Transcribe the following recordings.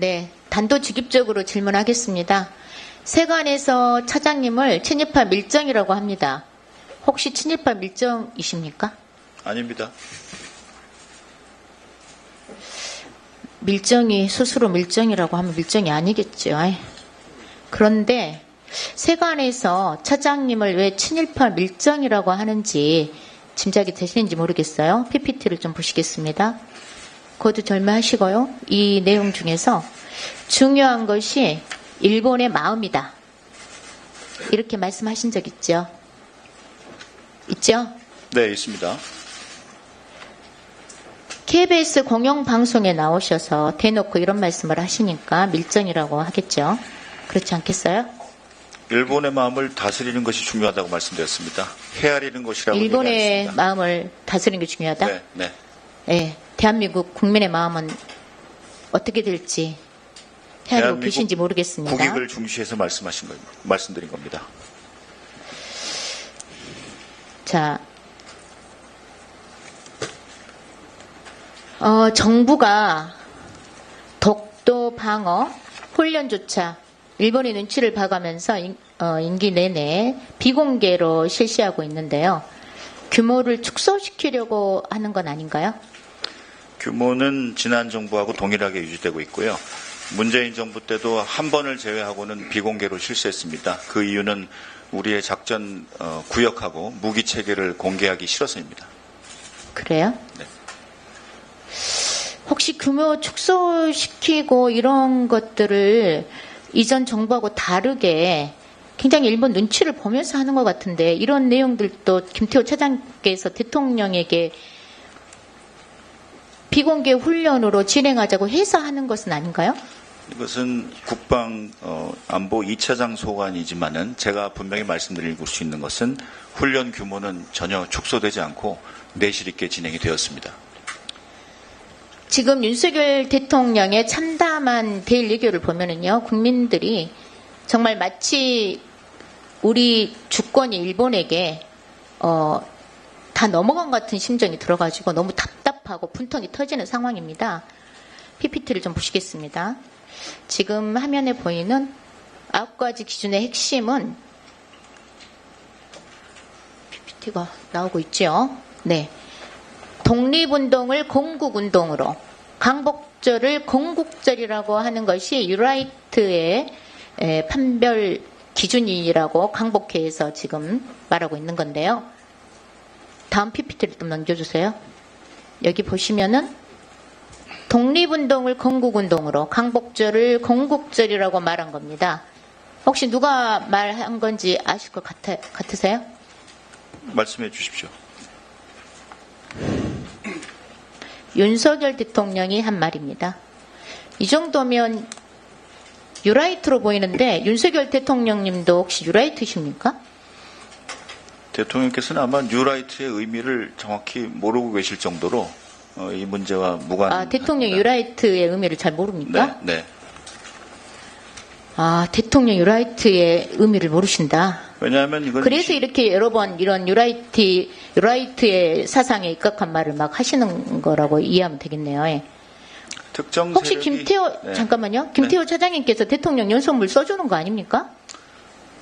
네, 단도직입적으로 질문하겠습니다. 세관에서 차장님을 친일파 밀정이라고 합니다. 혹시 친일파 밀정이십니까? 아닙니다. 밀정이 스스로 밀정이라고 하면 밀정이 아니겠죠. 그런데 세관에서 차장님을 왜 친일파 밀정이라고 하는지 짐작이 되시는지 모르겠어요. PPT를 좀 보시겠습니다. 그것도 절마하시고요. 이 내용 중에서 중요한 것이 일본의 마음이다. 이렇게 말씀하신 적 있죠? 있죠? 네, 있습니다. KBS 공영방송에 나오셔서 대놓고 이런 말씀을 하시니까 밀정이라고 하겠죠. 그렇지 않겠어요? 일본의 마음을 다스리는 것이 중요하다고 말씀드렸습니다. 헤아리는 것이라고 일본의. 마음을 다스리는 게 중요하다? 네, 네. 예, 대한민국 국민의 마음은 어떻게 될지 헤아리고 계신지 모르겠습니다. 국익을 중시해서 말씀하신 거, 말씀드린 겁니다. 자, 어, 정부가 독도 방어 훈련조차 일본의 눈치를 봐가면서 임- 어, 임기 내내 비공개로 실시하고 있는데요. 규모를 축소시키려고 하는 건 아닌가요? 규모는 지난 정부하고 동일하게 유지되고 있고요. 문재인 정부 때도 한 번을 제외하고는 비공개로 실시했습니다. 그 이유는 우리의 작전 어, 구역하고 무기 체계를 공개하기 싫어서입니다. 그래요? 네. 혹시 규모 축소시키고 이런 것들을 이전 정부하고 다르게 굉장히 일본 눈치를 보면서 하는 것 같은데 이런 내용들도 김태호 차장께서 대통령에게 비공개 훈련으로 진행하자고 해서 하는 것은 아닌가요? 이것은 국방 어, 안보 2차장 소관이지만은 제가 분명히 말씀드릴 수 있는 것은 훈련 규모는 전혀 축소되지 않고 내실 있게 진행이 되었습니다. 지금 윤석열 대통령의 참담한 대일외교를 보면은요, 국민들이 정말 마치 우리 주권이 일본에게 어, 다 넘어간 것 같은 심정이 들어가지고 너무 답답 하고 분통이 터지는 상황입니다. PPT를 좀 보시겠습니다. 지금 화면에 보이는 아홉 가지 기준의 핵심은 PPT가 나오고 있죠. 네. 독립운동을 건국운동으로 강복절을 건국절이라고 하는 것이 유라이트의 에, 판별 기준이라고 강복회에서 지금 말하고 있는 건데요. 다음 PPT를 좀 넘겨주세요. 여기 보시면은 독립운동을 건국운동으로 강복절을 건국절이라고 말한 겁니다. 혹시 누가 말한 건지 아실 것 같아, 같으세요? 말씀해 주십시오. 윤석열 대통령이 한 말입니다. 이 정도면 유라이트로 보이는데 윤석열 대통령님도 혹시 유라이트십니까? 대통령께서는 아마 뉴라이트의 의미를 정확히 모르고 계실 정도로 어, 이 문제와 무관. 아, 대통령 유라이트의 의미를 잘 모릅니까? 네, 네. 아, 대통령 유라이트의 의미를 모르신다. 왜냐하면 이건 그래서 시- 이렇게 여러 번 이런 유라이트, 유라이트의 사상에 입각한 말을 막 하시는 거라고 이해하면 되겠네요. 예. 특정 혹시 세력이- 김태호, 네. 잠깐만요. 김태호 차장님께서 대통령 연설물 써주는 거 아닙니까?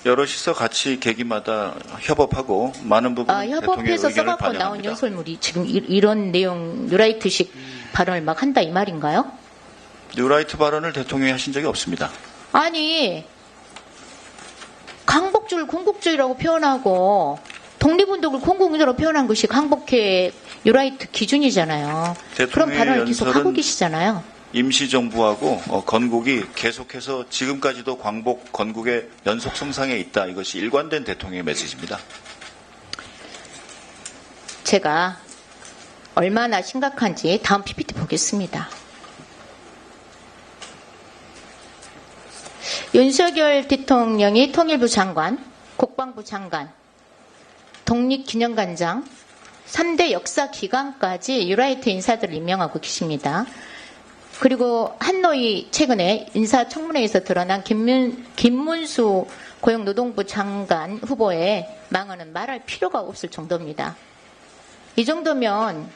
여럿이서 같이 계기마다 협업하고 많은 부분 아, 협업해서 써갖고 나온. 연설물이 지금 이, 런 내용, 유라이트식 발언을 막 한다 이 말인가요? 뉴라이트 발언을 대통령이 하신 적이 없습니다. 아니, 강복주를 공국주의라고 표현하고 독립운동을 공국주의라고 표현한 것이 강복회 유라이트 기준이잖아요. 그런 발언을 계속 하고 계시잖아요. 임시정부하고 어, 건국이 계속해서 지금까지도 광복 건국의 연속 성상에 있다. 이것이 일관된 대통령의 메시지입니다. 제가 얼마나 심각한지 다음 PPT 보겠습니다. 윤석열 대통령이 통일부 장관, 국방부 장관, 독립기념관장, 3대 역사기관까지 유라이트 인사들을 임명하고 계십니다. 그리고 한노이 최근에 인사청문회에서 드러난 김문, 김문수 고용노동부 장관 후보의 망언은 말할 필요가 없을 정도입니다. 이 정도면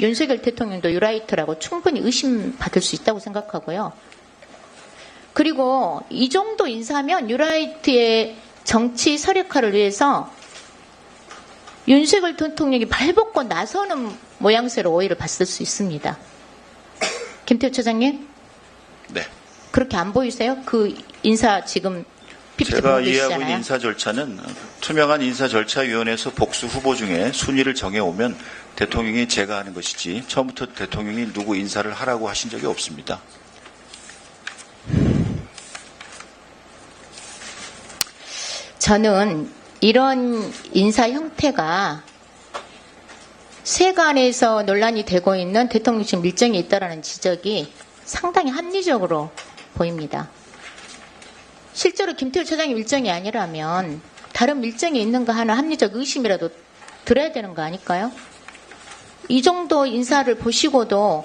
윤석열 대통령도 유라이트라고 충분히 의심받을 수 있다고 생각하고요. 그리고 이 정도 인사면 뉴라이트의 정치 서력화를 위해서 윤석열 대통령이 발벗고 나서는 모양새로 오해를 받을 수 있습니다. 김태우 처장님 네. 그렇게 안 보이세요? 그 인사 지금 제가 이해하고 있는. 인사 절차는 투명한 인사 절차위원회에서 복수 후보 중에 순위를 정해오면 대통령이 제가 하는 것이지 처음부터 대통령이 누구 인사를 하라고 하신 적이 없습니다. 저는 이런 인사 형태가 세간에서 논란이 되고 있는 대통령실 밀정이 있다라는 지적이 상당히 합리적으로 보입니다. 실제로 김태우 처장의 밀정이 아니라면 다른 밀정이 있는가 하는 합리적 의심이라도 들어야 되는 거 아닐까요? 이 정도 인사를 보시고도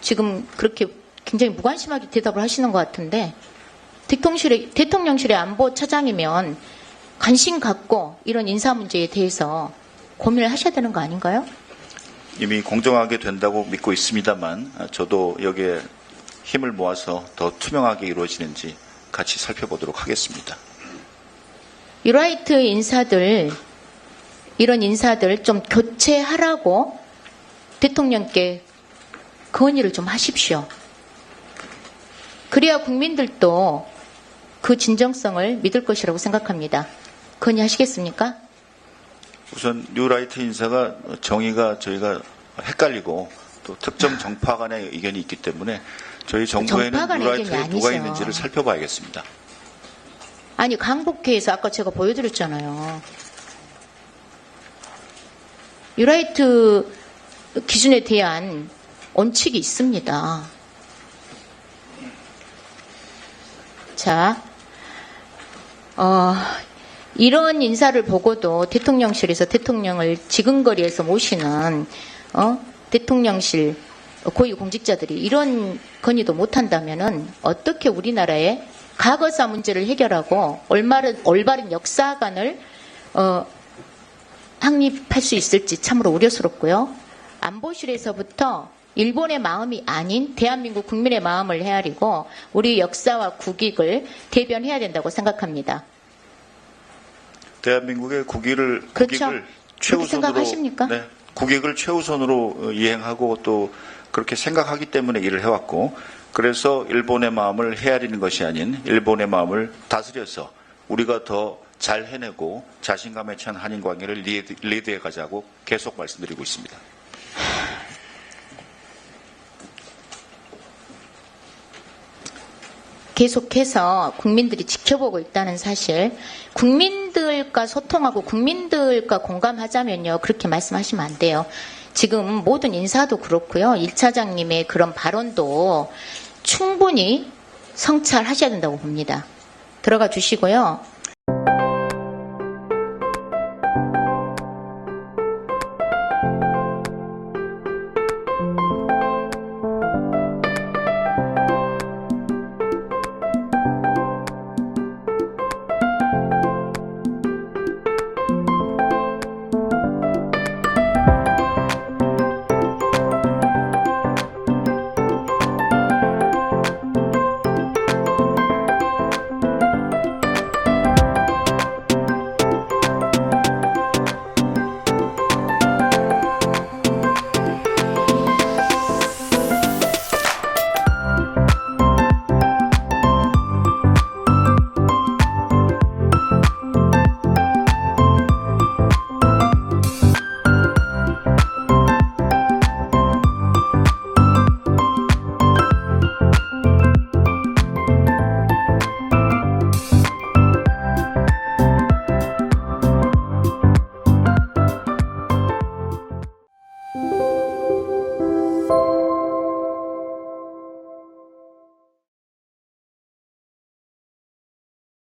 지금 그렇게 굉장히 무관심하게 대답을 하시는 것 같은데 대통령실의, 대통령실의 안보 차장이면 관심 갖고 이런 인사 문제에 대해서 고민을 하셔야 되는 거 아닌가요? 이미 공정하게 된다고 믿고 있습니다만 아, 저도 여기에 힘을 모아서 더 투명하게 이루어지는지 같이 살펴보도록 하겠습니다. 유라이트 인사들 이런 인사들 좀 교체하라고 대통령께 건의를 좀 하십시오. 그래야 국민들도 그 진정성을 믿을 것이라고 생각합니다. 건의하시겠습니까? 우선 뉴라이트 인사가 정의가 저희가 헷갈리고 또 특정 정파 간의 의견이 있기 때문에 저희 정부에는 간의 의견이 뉴라이트에 누가. 있는지를 살펴봐야겠습니다. 아니 강북회에서 아까 제가 보여드렸잖아요. 유라이트 기준에 대한 원칙이 있습니다. 자, 어, 이런 인사를 보고도 대통령실에서 대통령을 지근거리에서 모시는 어, 대통령실 고위 공직자들이 이런 건의도 못한다면은 어떻게 우리나라의 과거사 문제를 해결하고 올바른, 올바른 역사관을 어, 확립할 수 있을지 참으로 우려스럽고요. 안보실에서부터 일본의 마음이 아닌 대한민국 국민의 마음을 헤아리고 우리 역사와 국익을 대변해야 된다고 생각합니다. 대한민국의 국익을 그렇죠. 국익을 최우선으로? 네, 국익을 최우선으로 어, 이행하고 또 그렇게 생각하기 때문에 일을 해왔고 그래서 일본의 마음을 헤아리는 것이 아닌 일본의 마음을 다스려서 우리가 더 잘 해내고 자신감에 찬 한인 관계를 리드, 리드해 가자고 계속 말씀드리고 있습니다. 계속해서 국민들이 지켜보고 있다는 사실, 국민들과 소통하고 국민들과 공감하자면요, 그렇게 말씀하시면 안 돼요. 지금 모든 인사도 그렇고요, 1차장님의 그런 발언도 충분히 성찰하셔야 된다고 봅니다. 들어가 주시고요.